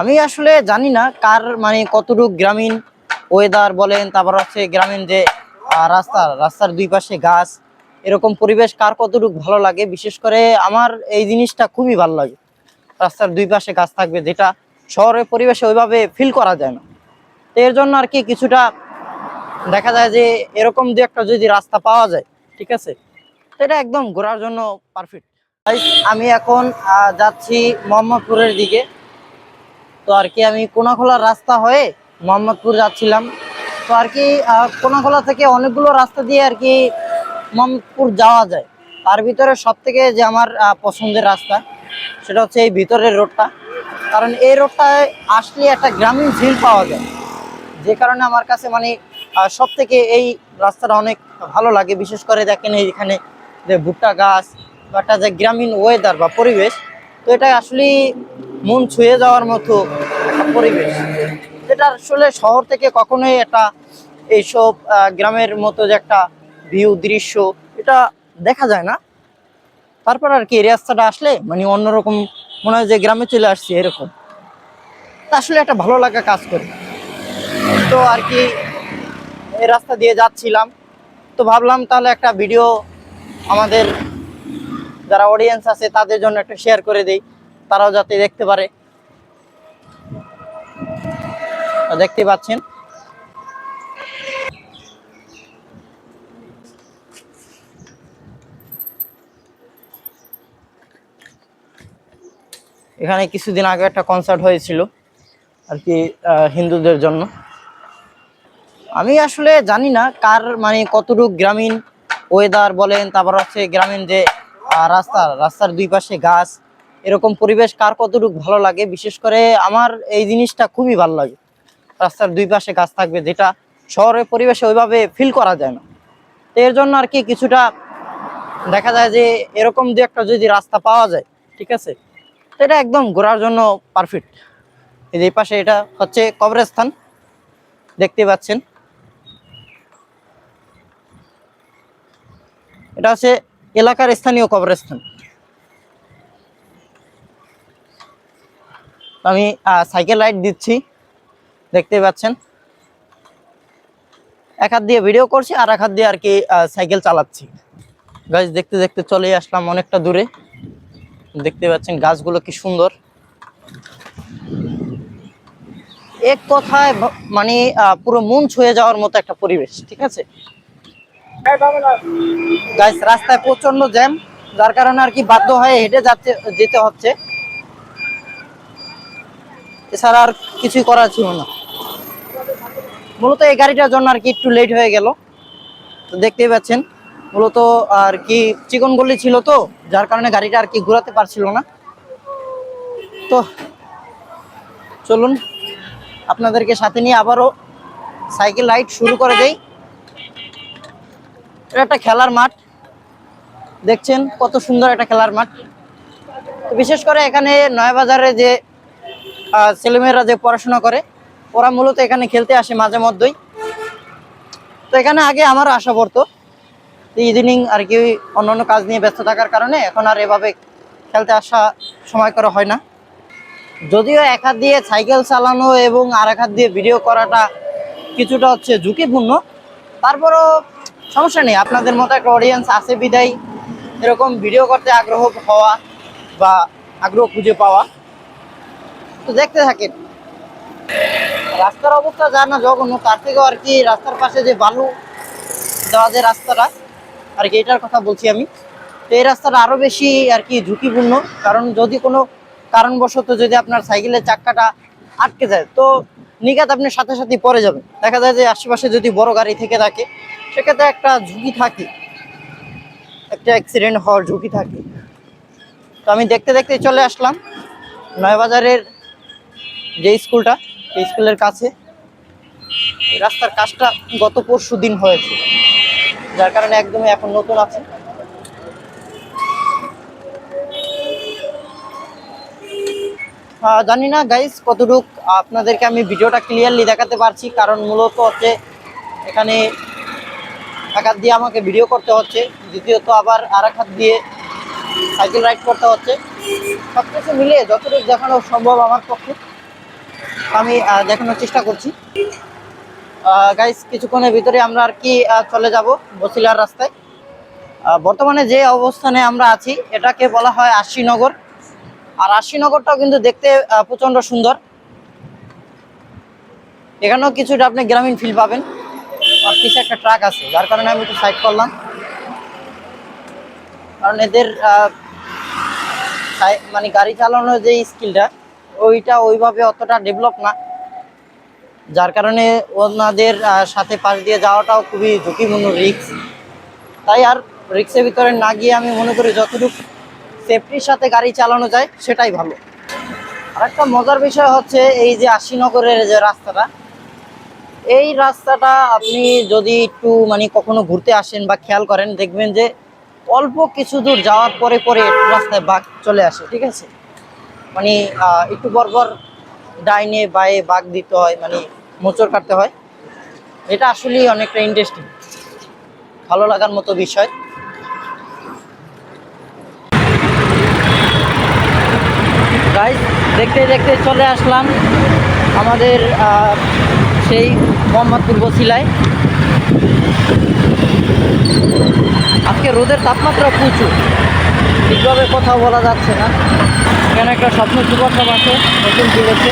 আমি আসলে জানি না কার মানে কতটুকু গ্রামীণ ওয়েদার বলেন, তারপর হচ্ছে গ্রামীণ যে রাস্তা, রাস্তার দুই পাশে গাছ, এরকম পরিবেশ কার কতটুকু ভালো লাগে? বিশেষ করে আমার এই জিনিসটা খুবই ভালো লাগে। রাস্তার দুই পাশে গাছ থাকবে, যেটা শহরের পরিবেশে ওইভাবে ফিল করা যায় না। তো এর জন্য আর কি কিছুটা দেখা যায় যে, এরকম দু একটা যদি রাস্তা পাওয়া যায়, ঠিক আছে? এটা একদম ঘোরার জন্য পারফেক্ট আমি এখন যাচ্ছি মোহাম্মদপুরের দিকে। তো আর কি আমি কোনাখোলা রাস্তা হয়ে মোহাম্মদপুর যাচ্ছিলাম। তো আর কি কোনাখোলা থেকে অনেকগুলো রাস্তা দিয়ে আর কি মোহাম্মদপুর যাওয়া যায়। তার ভিতরে সব থেকে যে আমার পছন্দের রাস্তা, সেটা হচ্ছে এই ভিতরের রোডটা। কারণ এই রোডটায় আসলে একটা গ্রামীণ ফিল পাওয়া যায়। যে কারণে আমার কাছে মানে সব থেকে এই রাস্তাটা অনেক ভালো লাগে। বিশেষ করে দেখেন এইখানে যে ভুট্টা গাছ বা একটা যে গ্রামীণ ওয়েদার বা পরিবেশ, তো এটা আসলে মন ছুঁয়ে যাওয়ার মতো পরিবেশ। যেটা আসলে শহর থেকে কখনোই একটা এইসব গ্রামের মতো যে একটা ভিউ দৃশ্য, এটা দেখা যায় না। তারপর আর কি এই রাস্তাটা আসলে মানে অন্যরকম মনে হয় যে গ্রামে চলে আসছি এরকম। আসলে একটা ভালো লাগা কাজ করে। তো আর কি এই রাস্তা দিয়ে যাচ্ছিলাম। তো ভাবলাম তাহলে একটা ভিডিও আমাদের যারা অডিয়েন্স আছে তাদের জন্য একটা শেয়ার করে দেই। তারাও যাতে দেখতে পারে। দেখতে পাচ্ছেন। এখানে কিছুদিন আগে একটা কনসার্ট হয়েছিল আর কি হিন্দুদের জন্য। আমি আসলে জানি না কার মানে কতটুকু গ্রামীণ ওয়েদার বলেন, তারপর হচ্ছে গ্রামীণ যে রাস্তা, রাস্তার দুই পাশে গাছ এরকম পরিবেশ কার কতটুকু ভালো লাগে? বিশেষ করে আমার এই জিনিসটা খুবই ভালো লাগে। রাস্তার দুই পাশে গাছ থাকবে, যেটা শহরের পরিবেশে ওইভাবে ফিল করা যায় না। তো এর জন্য আর কি কিছুটা দেখা যায় যে এরকম দু একটা যদি রাস্তা পাওয়া যায়, ঠিক আছে? এটা একদম ঘোরার জন্য পারফেক্ট এই পাশে এটা হচ্ছে কবরস্থান, দেখতে পাচ্ছেন। এটা হচ্ছে এলাকার স্থানীয় কবরস্থান। আমি সাইকেল রাইড দিচ্ছি। দেখতে পাচ্ছেন। এক হাত দিয়ে ভিডিও করছি, আর এক হাত দিয়ে আর কি সাইকেল চালাচ্ছি। গাছ দেখতে দেখতে চলে আসলাম অনেকটা দূরে। দেখতে পাচ্ছেন গাছগুলো কি সুন্দর। এক কথায় মানে পুরো মন ছুঁয়ে যাওয়ার মতো একটা পরিবেশ, ঠিক আছে? গাইস রাস্তায় প্রচণ্ড জ্যাম, যার কারণে আর কি বাধ্য হয়ে হেঁটে যাচ্ছে, যেতে হচ্ছে। এছাড়া আর কিছুই করার ছিল না। মূলত এই গাড়িটার জন্য আর কি একটু লেট হয়ে গেল। তো দেখতেই পাচ্ছেন, মূলত আর কি চিকন গলি ছিল তো, যার কারণে গাড়িটা আর কি ঘোরাতে পারছিল না। তো চলুন, আপনাদেরকে সাথে নিয়ে আবারও সাইকেল রাইড শুরু করে দেই। এটা একটা খেলার মাঠ। দেখছেন কত সুন্দর একটা খেলার মাঠ। তো বিশেষ করে এখানে নয়াবাজারে যে ছেলেমেয়েরা যে পড়াশোনা করে, ওরা মূলত এখানে খেলতে আসে মাঝে মধ্যেই। তো এখানে আগে আমার আশা পড়তো ইদানিং আর কি অন্যান্য কাজ নিয়ে ব্যস্ত থাকার কারণে এখন আর এভাবে খেলতে আসা সময় করা হয় না। যদিও এক হাত দিয়ে সাইকেল চালানো এবং আর এক হাত দিয়ে ভিডিও করাটা কিছুটা হচ্ছে ঝুঁকিপূর্ণ। তারপরও সমস্যা নেই, আপনাদের মতো একটা অডিয়েন্স আছে বিদায়। এরকম ভিডিও করতে আগ্রহ হওয়া বা আগ্রহ খুঁজে পাওয়া। তো দেখতে থাকেন। রাস্তার অবস্থা যা না জঘন্য, তার থেকেও আর কি রাস্তার পাশে যে বালু দেওয়া যে রাস্তাটা, আর কি এটার কথা বলছি আমি, তো এই রাস্তাটা আরও বেশি আর কি ঝুঁকিপূর্ণ। কারণ যদি কোনো কারণবশত যদি আপনার সাইকেলের চাক্কাটা আটকে যায়, তো নিগাত আপনি সাথে সাথে পরে যাবেন। দেখা যায় যে আশেপাশে যদি বড় গাড়ি থেকে থাকে, সেক্ষেত্রে একটা ঝুঁকি থাকে। একটা অ্যাক্সিডেন্ট হওয়ার ঝুঁকি থাকে। তো আমি দেখতে দেখতে চলে আসলাম। নয়বাজারের যে স্কুলটা সেই স্কুলের কাছে। রাস্তার কাজটা গত পরশু দিন হয়েছে। যার কারণে একদমই এখন নতুন আছে। জানি না গাইস কতটুক আপনাদেরকে আমি ভিডিওটা ক্লিয়ারলি দেখাতে পারছি। কারণ মূলত হচ্ছে এখানে এক হাত দিয়ে আমাকে ভিডিও করতে হচ্ছে। দ্বিতীয়ত আবার আর এক হাত দিয়ে সাইকেল রাইড করতে হচ্ছে। সব কিছু মিলিয়ে যতটুকু দেখানো সম্ভব আমার পক্ষে। আমি দেখানোর চেষ্টা করছি। গাইস কিছুক্ষণের ভিতরে আমরা আর কি চলে যাব বসিলার রাস্তায়। বর্তমানে যে অবস্থানে আমরা আছি, এটাকে বলা হয় আশিনগর আর আশিনগরটাও কিন্তু দেখতে প্রচণ্ড সুন্দর। এখানেও কিছুটা আপনি গ্রামীণ ফিল পাবেন। আর পিছে একটা ট্রাক আছে, যার কারণে আমি একটু সাইড করলাম। কারণ এদের মানে গাড়ি চালানোর যে স্কিলটা ওইটা ওইভাবে অতটা ডেভেলপ না। যার কারণে ওনাদের সাথে পাশ দিয়ে যাওয়াটাও খুবই ঝুঁকিপূর্ণ রিক্স তাই আর রিক্সের ভিতরে না গিয়ে আমি মনে করি যতটুকু সেফটির সাথে গাড়ি চালানো যায়, সেটাই ভালো। আর একটা মজার বিষয় হচ্ছে এই যে আশিনগরের যে রাস্তাটা, এই রাস্তাটা আপনি যদি একটু মানে কখনো ঘুরতে আসেন বা খেয়াল করেন, দেখবেন যে অল্প কিছু দূর যাওয়ার পরে পরে রাস্তায় বাঘ চলে আসে, ঠিক আছে? মানে একটু বরবর ডাইনে বায়ে বাঘ দিতে হয় মানে মোচড় কাটতে হয়। এটা আসলেই অনেকটা ইন্টারেস্টিং ভালো লাগার মতো বিষয়। গাইজ দেখতে দেখতে চলে আসলাম আমাদের সেই মোহাম্মদপুর বসিলায়। আজকে রোদের তাপমাত্রা প্রচুর। ঠিকভাবে কথা বলা যাচ্ছে না। এখানে একটা স্বপ্ন সুপার আছে নতুন খুলেছে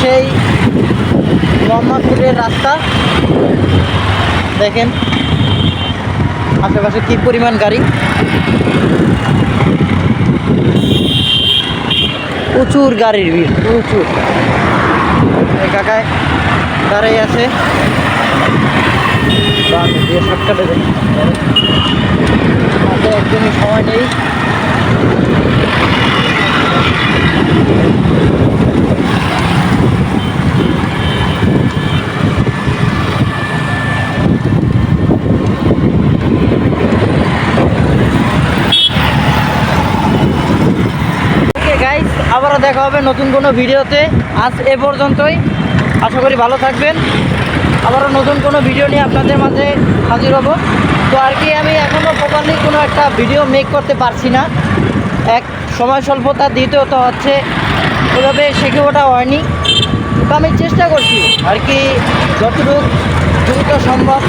সেই মোহাম্মদপুরের রাস্তা। দেখেন, আশেপাশে কি পরিমাণ গাড়ি। প্রচুর গাড়ির ভিড়, প্রচুর। কাকায় দাঁড়াই আছে। দিয়ে একদমই সময় নেই আবারও দেখা হবে নতুন কোনো ভিডিওতে। আজ এ পর্যন্তই। আশা করি ভালো থাকবেন। আবারও নতুন কোনো ভিডিও নিয়ে আপনাদের মাঝে হাজির হব। তো আর কি আমি এখনও প্রপারলি কোনো একটা ভিডিও মেক করতে পারছি না। এক সময় স্বল্পতা দ্বিতীয়ত হচ্ছে ওইভাবে শিখে ওঠা হয়নি। তো আমি চেষ্টা করছি আর কি যতটুকু দ্রুত সম্ভব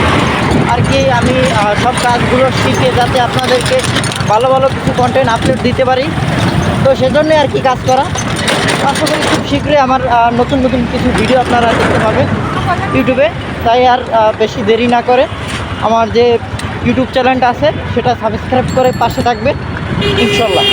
আর কি আমি সব কাজগুলো শিখে যাতে আপনাদেরকে ভালো ভালো কিছু কন্টেন্ট আপলোড দিতে পারি। তো সেজন্য আর কি কাজ করা। আশা করি খুব শীঘ্রই আমার নতুন নতুন কিছু ভিডিও আপনারা দেখতে পাবেন ইউটিউবে তাই আর বেশি দেরি না করে আমার যে ইউটিউব চ্যানেলটা আছে, সেটা সাবস্ক্রাইব করে পাশে থাকবে ইনশাল্লাহ।